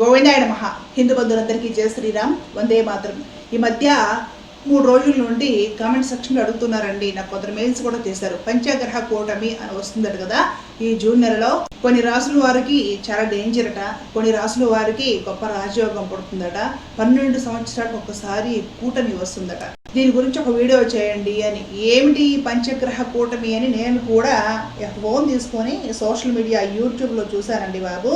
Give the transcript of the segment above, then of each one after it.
గోవిందాయన మహా హిందూ బంధువులందరికీ జయ శ్రీరామ్. వందే మాత్రం. ఈ మధ్య మూడు రోజుల నుండి కామెంట్ సెక్షన్లో అడుగుతున్నారండి. నాకు కొందరు మెయిల్స్ కూడా చేశారు. పంచగ్రహ కూటమి అని వస్తుందట కదా. ఈ జూన్ నెలలో కొన్ని రాసుల వారికి చాలా డేంజర్ అట. కొన్ని రాసుల వారికి గొప్ప రాజయోగం పడుతుందట. పన్నెండు సంవత్సరాలకు ఒకసారి కూటమి వస్తుందట. దీని గురించి ఒక వీడియో చేయండి అని. ఏమిటి పంచగ్రహ కూటమి అని నేను కూడా ఫోన్ తీసుకొని సోషల్ మీడియా యూట్యూబ్లో చూశానండి బాబు.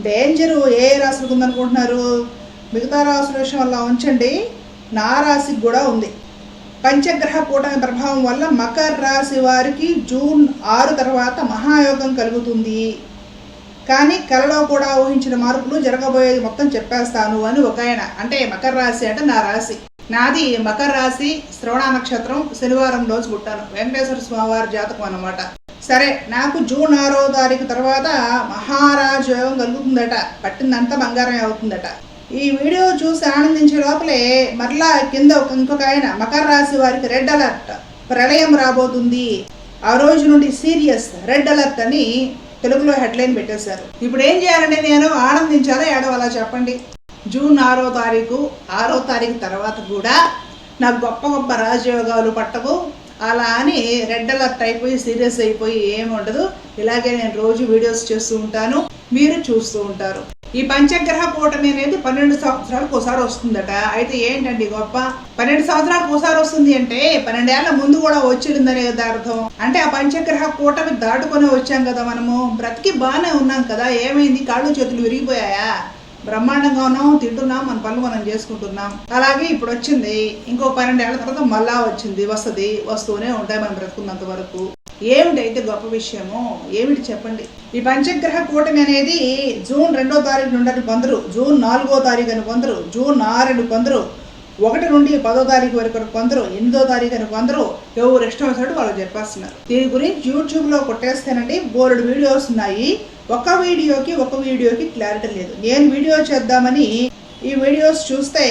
డేంజరు ఏ రాశులకు ఉందనుకుంటున్నారు? మిగతా రాశుల విషయం వల్ల ఉంచండి. నా రాశికి కూడా ఉంది. పంచగ్రహ కూటమి ప్రభావం వల్ల మకర రాశి వారికి జూన్ ఆరు తర్వాత మహాయోగం కలుగుతుంది. కానీ కలలో కూడా ఊహించిన మార్పులు జరగబోయేది మొత్తం చెప్పేస్తాను అని ఒక ఆయన అంటే మకర రాశి అంటే నా రాశి. నాది మకర రాశి శ్రవణ నక్షత్రం శనివారం రోజు పుట్టాను. వెంకటేశ్వర స్వామివారి జాతకం అన్నమాట. సరే నాకు జూన్ ఆరో తారీఖు తర్వాత మహారాజు యోగం కలుగుతుందట. పట్టిందంతా బంగారం అవుతుందట. ఈ వీడియో చూసి ఆనందించే లోపలే మరలా కింద ఒక ఇంకొక ఆయన మకర రాశి వారికి రెడ్ అలర్ట్. ప్రళయం రాబోతుంది. ఆ రోజు నుండి సీరియస్ రెడ్ అలర్ట్ అని తెలుగులో హెడ్లైన్ పెట్టేశారు. ఇప్పుడు ఏం చేయాలంటే నేను ఆనందించాలో ఏడవాలా చెప్పండి? జూన్ ఆరో తారీఖు ఆరో తారీఖు తర్వాత కూడా నాకు గొప్ప గొప్ప రాజయోగాలు పట్టవు. అలా అని రెడ్ అలర్ట్ అయిపోయి సీరియస్ అయిపోయి ఏముండదు ఇలాగే నేను రోజు వీడియోస్ చేస్తూ ఉంటాను. మీరు చూస్తూ ఉంటారు. ఈ పంచగ్రహ కూటమి అనేది పన్నెండు సంవత్సరాలకు ఒకసారి వస్తుందట. అయితే ఏంటండి గొప్ప? పన్నెండు సంవత్సరాలకు ఒకసారి వస్తుంది అంటే పన్నెండేళ్ళ ముందు కూడా వచ్చిందనే కదా అర్థం అంటే ఆ పంచగ్రహ కూటమి దాటుకొని వచ్చాం కదా మనము. బ్రతికి బాగానే ఉన్నాం కదా. ఏమైంది? కాళ్ళు చేతులు విరిగిపోయాయా? బ్రహ్మాండంగా ఉన్నాం తింటున్నాం మన పనులు మనం చేసుకుంటున్నాం. అలాగే ఇప్పుడు వచ్చింది ఇంకో పన్నెండేళ్ళ తర్వాత మళ్ళా వచ్చింది వస్తుంది వస్తూనే ఉంటాయి మనం బ్రతుకున్నంత వరకు. ఏమిటైతే గొప్ప విషయము ఏమిటి చెప్పండి? ఈ పంచగ్రహ కూటమి అనేది జూన్ రెండో తారీఖు నుండి కొందరు జూన్ నాలుగో తారీఖు అని కొందరు జూన్ ఆరు కొందరు ఒకటి నుండి పదో తారీఖు వరకు కొందరు ఎనిమిదో తారీఖు వరకు కొందరు ఎవరు ఇష్టం వచ్చినట్టు వాళ్ళు చెప్పేస్తున్నారు. దీని గురించి యూట్యూబ్లో కొట్టేస్తేనండి. బోర్డు వీడియోస్ ఉన్నాయి. ఒక వీడియోకి ఒక వీడియోకి క్లారిటీ లేదు. నేను వీడియో చేద్దామని ఈ వీడియోస్ చూస్తే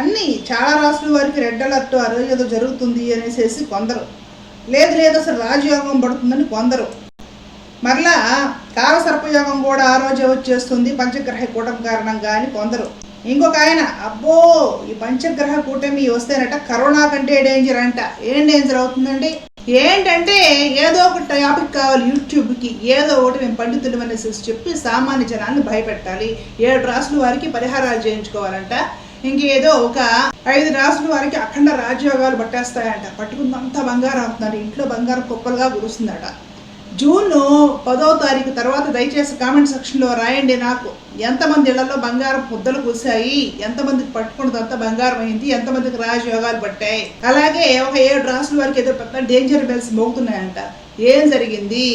అన్నీ చాలా రాసుల వారికి రెడ్ అలర్ట్ ఆ రోజు ఏదో జరుగుతుంది అనేసి కొందరు. లేదు లేదు అసలు రాజయోగం పడుతుందని కొందరు. మరలా కాలసర్పయోగం కూడా ఆ రోజే వచ్చేస్తుంది. పంచగ్రహ కూటం కారణంగా అని కొందరు. ఇంకొక ఆయన అబ్బో ఈ పంచగ్రహ కూటమి వస్తేనట కరోనా కంటే డేంజర్ అంట. ఏం డేంజర్ అవుతుందండి? ఏంటంటే ఏదో ఒక టాపిక్ కావాలి యూట్యూబ్కి ఏదో ఒకటి మేము పండితులు అనేసి చెప్పి సామాన్య జనాన్ని భయపెట్టాలి. ఏడు రాసుల వారికి పరిహారాలు చేయించుకోవాలంట. ఇంకేదో ఒక ఐదు రాసుల వారికి అఖండ రాజయోగాలు పట్టేస్తాయంట. పట్టుకుందంతా బంగారం అవుతుందంట. ఇంట్లో బంగారం కుప్పలుగా కురుస్తుందట. జూన్ పదో తారీఖు తర్వాత దయచేసి కామెంట్ సెక్షన్లో రాయండి నాకు. ఎంతమంది ఇళ్ళలో బంగారం ముద్దలు కూసాయి ఎంతమందికి పట్టుకున్నదంతా బంగారం అయింది? ఎంతమందికి రాజయోగాలు పట్టాయి? అలాగే ఒక ఏడు రాసుల వారికి ఏదో పెద్ద డేంజర్ బెల్స్ మోగుతున్నాయంట. ఏం జరిగింది?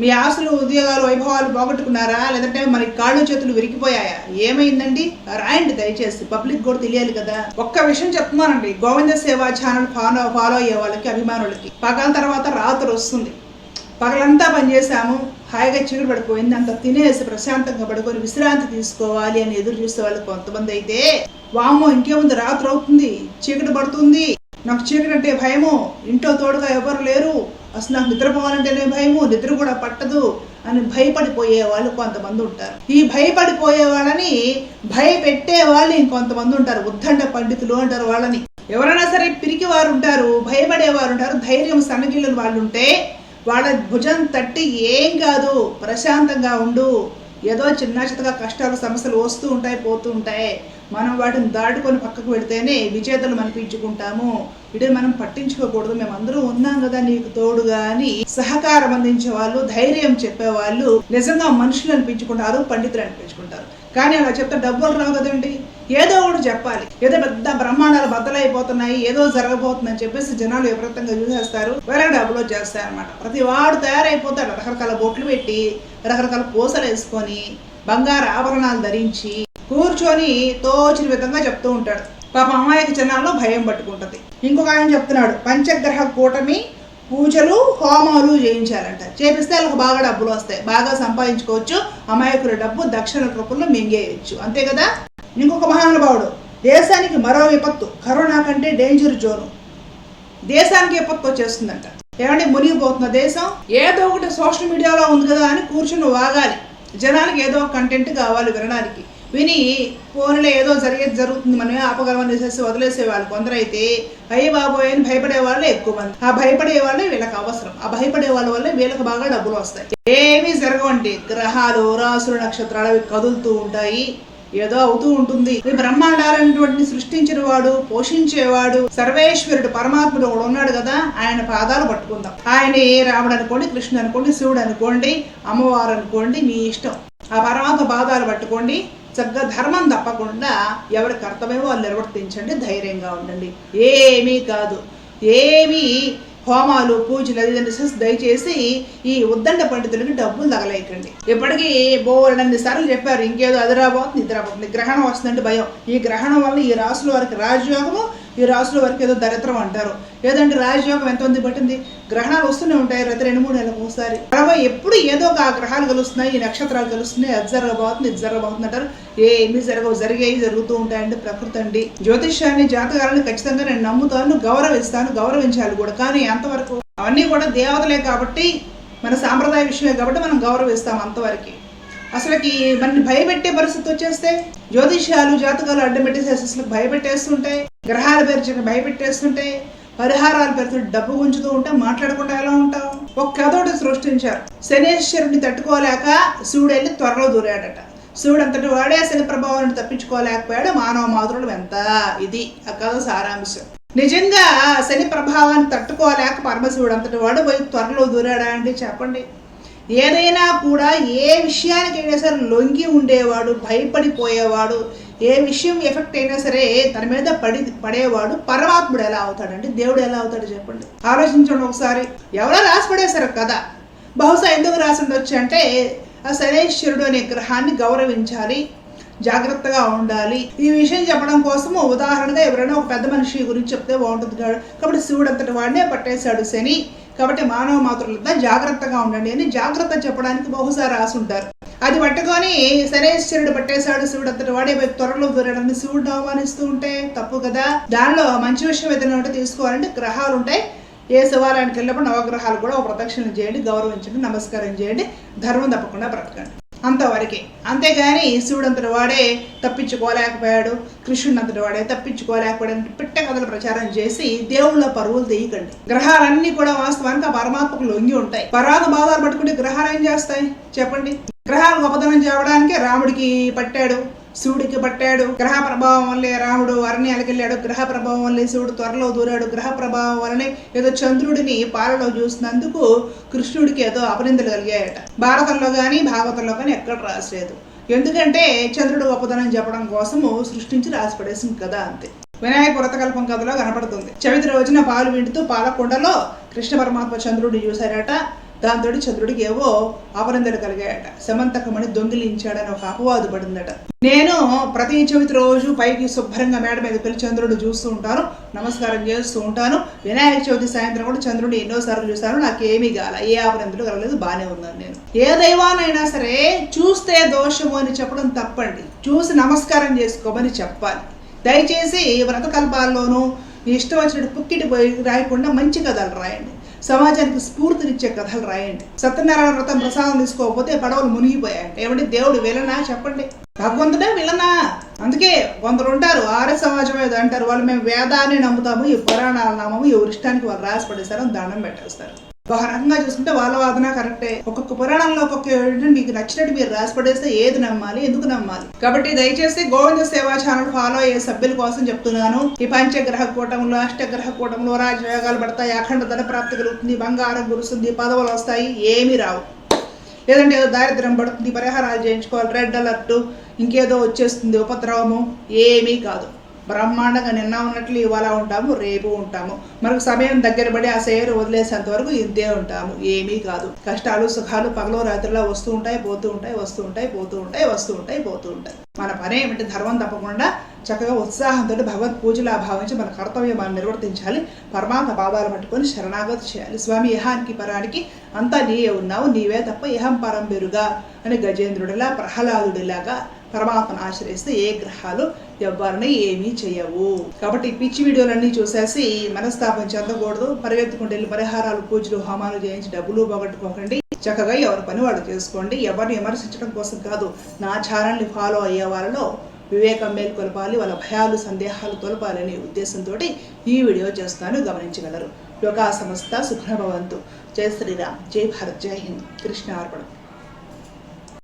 మీ ఆశలు ఉద్యోగాలు వైభవాలు పోగొట్టుకున్నారా? లేదంటే మరి కాళ్ళు చేతులు విరిగిపోయాయా? ఏమైందండి? రాయండి దయచేసి. పబ్లిక్ కూడా తెలియాలి కదా. ఒక్క విషయం చెప్తున్నానండి. గోవింద సేవా ఛానల్ ఫాలో ఫాలో అయ్యే వాళ్ళకి అభిమానులకి. పగల తర్వాత రాత్రి వస్తుంది. పగలంతా పనిచేసాము హాయిగా చీకటి పడిపోయింది. అంత తినేసి ప్రశాంతంగా పడుకొని విశ్రాంతి తీసుకోవాలి అని ఎదురు చూసే వాళ్ళు కొంతమంది అయితే వామో ఇంకేముంది రాత్రి అవుతుంది. చీకటి పడుతుంది. నాకు చీకటి అంటే భయము. ఇంట్లో తోడుగా ఎవరు లేరు. అసలు నాకు నిద్రపోవాలంటేనే భయము. నిద్ర కూడా పట్టదు అని భయపడిపోయే వాళ్ళు కొంతమంది ఉంటారు. ఈ భయపడిపోయే వాళ్ళని భయపెట్టే వాళ్ళు ఇంకొంతమంది ఉంటారు. ఉద్దండ పండితులు అంటారు వాళ్ళని. ఎవరైనా సరే పిరికి వారు ఉంటారు భయపడేవారు ఉంటారు. ధైర్యం సన్నగిళ్ళని వాళ్ళు ఉంటే వాళ్ళ భుజం తట్టి ఏం కాదు ప్రశాంతంగా ఉండు. ఏదో చిన్న చిన్నగా కష్టాలు సమస్యలు వస్తూ ఉంటాయి పోతూ ఉంటాయి. మనం వాటిని దాటుకొని పక్కకు పెడితేనే విజేతలు అనిపించుకుంటాము వీటిని మనం పట్టించుకోకూడదు. మేము అందరూ ఉన్నాం కదా నీకు తోడుగా అని సహకారం అందించే వాళ్ళు ధైర్యం చెప్పేవాళ్ళు నిజంగా మనుషులు అనిపించుకుంటారు పండితులు అనిపించుకుంటారు. కానీ అలా చెప్తే డబ్బులు రావు కదండి. ఏదో ఒకటి చెప్పాలి. ఏదో పెద్ద బ్రహ్మాండాలు బద్దలైపోతున్నాయి ఏదో జరగబోతుందని చెప్పేసి జనాలు విపరీతంగా చూసేస్తారు వేరే డబ్బులు చేస్తాయి అనమాట ప్రతి వాడు తయారైపోతాడు. రకరకాల బొట్లు పెట్టి రకరకాల పూసలు వేసుకొని బంగారు ఆభరణాలు ధరించి కూర్చొని తోచిన విధంగా చెప్తూ ఉంటాడు. పాప అమ్మాయికి జనాల్లో భయం పట్టుకుంటుంది. ఇంకొక ఆయన చెప్తున్నాడు పంచగ్రహ కూటమి పూజలు హోమాలు చేయించాలంట చేపిస్తే వాళ్ళకి బాగా డబ్బులు వస్తాయి. బాగా సంపాదించుకోవచ్చు. అమాయకుల డబ్బు దక్షిణ రూపంలో మింగేయచ్చు. అంతే కదా? ఇంకొక మహానుభావుడు దేశానికి మరో విపత్తు కరోనా కంటే డేంజర్ జోను. దేశానికి విపత్తు వచ్చేస్తుందంట. ఏమంటే మునిగిపోతున్న దేశం? ఏదో ఒకటి సోషల్ మీడియాలో ఉంది కదా అని కూర్చుని వాగాలి. జనానికి ఏదో ఒక కంటెంట్ కావాలి వినడానికి. విని ఫోన్లో ఏదో జరిగేది జరుగుతుంది మనమే ఆపగలమని చేసేసి వదిలేసేవాళ్ళు. కొందరైతే అయ్యి బాబోయ్ అని భయపడే వాళ్ళే ఎక్కువ మంది. ఆ భయపడే వాళ్ళే వీళ్ళకి అవసరం. ఆ భయపడే వాళ్ళ వల్లే వీళ్ళకి బాగా డబ్బులు వస్తాయి. ఏమీ జరగవండి. గ్రహాలు రాసులు నక్షత్రాలు అవి కదులుతూ ఉంటాయి. ఏదో అవుతూ ఉంటుంది. ఈ బ్రహ్మాండాలైనటువంటి సృష్టించిన వాడు పోషించేవాడు సర్వేశ్వరుడు పరమాత్ముడు ఒకడు ఉన్నాడు కదా ఆయన పాదాలు పట్టుకుందాం. ఆయన ఏ రాముడు అనుకోండి కృష్ణుడు అనుకోండి శివుడు అనుకోండి అమ్మవారు అనుకోండి మీ ఇష్టం. ఆ పరమాత్మ పాదాలు పట్టుకోండి చక్కగా ధర్మం తప్పకుండా ఎవరి కర్తవ్యమో వాళ్ళు నిర్వర్తించండి ధైర్యంగా ఉండండి. ఏమీ కాదు. ఏమీ హోమాలు పూజలు అది ఇది చేసి దయచేసి ఈ ఉద్దండ పండితులకి డబ్బులు తగలేకండి ఇప్పటికీ బోర్డన్ని సార్లు చెప్పారు ఇంకేదో అదిరాబోతుంది నిద్రపోతుంది గ్రహణం వస్తుందంటే భయం. ఈ గ్రహణం వల్ల ఈ రాసుల వారికి రాజయోగము ఈ రాసుల వరకు ఏదో దరిద్రం అంటారు. ఏదంటే రాజయోగం ఎంత ఉంది పట్టింది? గ్రహణాలు వస్తూనే ఉంటాయి ప్రతి రెండు మూడు నెలలకు ఒకసారి. తర్వాత ఎప్పుడు ఏదో ఒక ఆ గ్రహాలు కలుస్తున్నాయి ఈ నక్షత్రాలు కలుస్తున్నాయి అది జరగబోతుంది ఇది జరగబోతుంది అంటారు. ఏమీ జరగవు జరిగేవి జరుగుతూ ఉంటాయండి ప్రకృతి అండి. జ్యోతిష్యాన్ని జాతకాలను ఖచ్చితంగా నేను నమ్ముతాను గౌరవిస్తాను గౌరవించాలి కూడా. కానీ అంతవరకు అవన్నీ కూడా దేవతలే కాబట్టి మన సాంప్రదాయ విషయమే కాబట్టి మనం గౌరవిస్తాం అంతవరకు. అసలుకి మనని భయపెట్టే పరిస్థితి వచ్చేస్తే జ్యోతిష్యాలు జాతకాలు అడ్డం పెట్టేసి అసలు భయపెట్టేస్తుంటాయి. గ్రహాల పేరు చెప్పి భయపెట్టేస్తుంటే పరిహారాలు పెడుతుంటే డబ్బు గుంజుతూ ఉంటే మాట్లాడకుండా ఎలా ఉంటాం? ఒక కథోటి సృష్టించారు. శనేశ్వరుడిని తట్టుకోలేక శివుడు వెళ్ళి త్వరలో దూరాడట. శివుడు అంతటి వాడే శని ప్రభావాన్ని తప్పించుకోలేకపోయాడు. మానవ మాధురుడు ఎంత? ఇది ఆ కథ సారాంశం. నిజంగా శని ప్రభావాన్ని తట్టుకోలేక పరమశివుడు అంతటి వాడు పోయి త్వరలో దూరాడా అండి చెప్పండి. ఏదైనా కూడా ఏ విషయానికైనా సరే లొంగి ఉండేవాడు భయపడిపోయేవాడు ఏ విషయం ఎఫెక్ట్ అయినా సరే తన మీద పడి పడేవాడు పరమాత్ముడు ఎలా అవుతాడండి దేవుడు ఎలా అవుతాడు చెప్పండి. ఆలోచించండి ఒకసారి. ఎవరో రాసి పడేశారు కదా బహుశా ఎందుకు రాసి ఉండొచ్చు అంటే ఆ శనేశ్వరుడు అనే గ్రహాన్ని గౌరవించాలి జాగ్రత్తగా ఉండాలి. ఈ విషయం చెప్పడం కోసము ఉదాహరణగా ఎవరైనా ఒక పెద్ద మనిషి గురించి చెప్తే బాగుంటుంది కాబట్టి శివుడు అంతటి వాడినే పట్టేశాడు శని. కాబట్టి మానవ మాతృలంతా జాగ్రత్తగా ఉండండి అని జాగ్రత్త చెప్పడానికి బహుశా రాసుంటారు అది పట్టుకొని శనేశ్వరుడు పట్టేశాడు శివుడు అతడు వాడే త్వరలో దూరడాన్ని శివుడు అవమానిస్తూ ఉంటే తప్పు కదా. దానిలో మంచి విషయం ఏదైనా ఉంటే తీసుకోవాలంటే గ్రహాలు ఉంటాయి. ఏ శివాలయానికి వెళ్ళినప్పుడు నవగ్రహాలు కూడా ఒక ప్రదక్షిణ చేయండి గౌరవించండి నమస్కారం చేయండి ధర్మం తప్పకుండా బ్రతకండి. అంతవరకే. అంతేగాని శివుడు అంతటి వాడే తప్పించుకోలేకపోయాడు కృష్ణుడు అంతటి వాడే తప్పించుకోలేకపోయాడు పిట్ట కథలు ప్రచారం చేసి దేవుళ్ళ పరువులు తీయకండి. గ్రహాలన్నీ కూడా వాస్తవానికి ఆ పరమాత్మకు లొంగి ఉంటాయి. పరాధ బాధాలు పట్టుకుంటే గ్రహాలు ఏం చేస్తాయి? చెప్పండి. గ్రహాలు గొప్పతనం చెప్పడానికి రాముడికి పట్టాడు శివుడికి పట్టాడు. గ్రహ ప్రభావం వల్లే రాముడు అరణ్యాలకు వెళ్ళాడు. గ్రహ ప్రభావం వల్లే శివుడు త్వరలో దూరాడు. గ్రహ ప్రభావం వల్లనే ఏదో చంద్రుడిని పాలలో చూసినందుకు కృష్ణుడికి ఏదో అపనిందలు కలిగాయట. భారతంలో కానీ భాగవతంలో కానీ ఎక్కడ రాసలేదు. ఎందుకంటే చంద్రుడు గొప్పతనం చెప్పడం కోసము సృష్టించి రాసి పడేసింది కదా అంతే. వినాయక వ్రతకల్పం కథలో కనపడుతుంది. చవితి రోజున పాలు వింటుతూ పాలకొండలో కృష్ణ పరమాత్మ చంద్రుడిని చూశారట. దాంతో చంద్రుడికి ఏవో అపరిందలు కలిగాయట. సమంతకమని దొంగిలించాడని ఒక అపవాదు పడిందట. నేను ప్రతి చవితి రోజు పైకి శుభ్రంగా మేడ మీద పిలిచి చంద్రుడు చూస్తూ ఉంటాను. నమస్కారం చేస్తూ ఉంటాను. వినాయక చవితి సాయంత్రం కూడా చంద్రుడిని ఎన్నోసార్లు చూశాను. నాకేమీ కాల ఏ ఆపరిందులు కలగలేదు. బాగానే ఉన్నాను నేను. ఏ దైవానైనా సరే చూస్తే దోషము అని చెప్పడం తప్పండి. చూసి నమస్కారం చేసుకోమని చెప్పాలి. దయచేసి వ్రతకల్పాల్లోనూ మీ ఇష్టం వచ్చినట్టు పుక్కిటి పోయి రాయకుండా మంచి కథలు రాయండి. సమాజానికి స్ఫూర్తినిచ్చే కథలు రాయండి. సత్యనారాయణ వ్రతం ప్రసాదం తీసుకోకపోతే పడవలు మునిగిపోయాయంట. ఏమంటే దేవుడు విలనా చెప్పండి. భగవంతుడే విలనా. అందుకే కొందరు ఉంటారు ఆర్య సమాజం ఏదో అంటారు వాళ్ళు మేము వేదాన్ని నమ్ముతాము ఈ పురాణాలు నమ్మము ఎవరి ఇష్టానికి వాళ్ళు రాసి పడేస్తారు దండం పెట్టేస్తారు. ఒక రకంగా చూసుకుంటే వాళ్ళ వాదన కరెక్టే. ఒక్కొక్క పురాణంలో ఒక్కొక్క మీకు నచ్చినట్టు మీరు రాసి పడేస్తే ఏది నమ్మాలి ఎందుకు నమ్మాలి? కాబట్టి దయచేసి గోవింద సేవా ఛానల్ ఫాలో అయ్యే సభ్యుల కోసం చెప్తున్నాను. ఈ పంచగ్రహ కూటంలో అష్టగ్రహ కూటంలో రాజయోగాలు పడతాయి అఖండ ధన ప్రాప్తి కలుగుతుంది బంగారం కురుస్తుంది పదవులు వస్తాయి ఏమీ రావు. లేదంటే ఏదో దారిద్ర్యం పడుతుంది పరిహారాలు చేయించుకోవాలి రెడ్ అలర్ట్ ఇంకేదో వచ్చేస్తుంది ఉపద్రవము ఏమీ కాదు. బ్రహ్మాండంగా నిన్న ఉన్నట్లు ఇవాళ ఉంటాము రేపు ఉంటాము. మనకు సమయం దగ్గర పడి ఆ సేవలు వదిలేసేంత వరకు ఇంతే ఉంటాము. ఏమీ కాదు. కష్టాలు సుఖాలు పగలో రాత్రిలో వస్తూ ఉంటాయి పోతూ ఉంటాయి వస్తూ ఉంటాయి పోతూ ఉంటాయి వస్తూ ఉంటాయి పోతూ ఉంటాయి. మన పని ఏమిటి? ధర్మం తప్పకుండా చక్కగా ఉత్సాహంతో భగవత్ పూజలా భావించి మన కర్తవ్యం మనం నిర్వర్తించాలి. పరమాత్మ పాదాలు పట్టుకొని శరణాగతి చేయాలి. స్వామి ఇహానికి పరానికి అంతా నీయే ఉన్నావు. నీవే తప్ప ఇహం పరం బెరుగా అని గజేంద్రుడిలా ప్రహ్లాదుడిలాగా పరమాత్మను ఆశ్రయిస్తే ఏ గ్రహాలు ఎవ్వరిని ఏమీ చేయవు. కాబట్టి పిచ్చి వీడియోలన్నీ చూసేసి మనస్తాపం చెందకూడదు. పరిగెత్తుకుంటూ వెళ్ళి పరిహారాలు పూజలు హోమాలు చేయించి డబ్బులు పోగొట్టుకోకండి. చక్కగా ఎవరి పని వాళ్ళు చేసుకోండి. ఎవరిని విమర్శించడం కోసం కాదు నా చారాన్ని ఫాలో అయ్యే వాళ్ళలో వివేకం మేల్కొల్పాలి వాళ్ళ భయాలు సందేహాలు తొలపాలనే ఉద్దేశంతో ఈ వీడియో చేస్తాను. గమనించగలరు. యోగా సంస్థ సుఖ్రభవంతు జై శ్రీరామ్. జై భారత్. జై హింద్. కృష్ణ అర్పణం.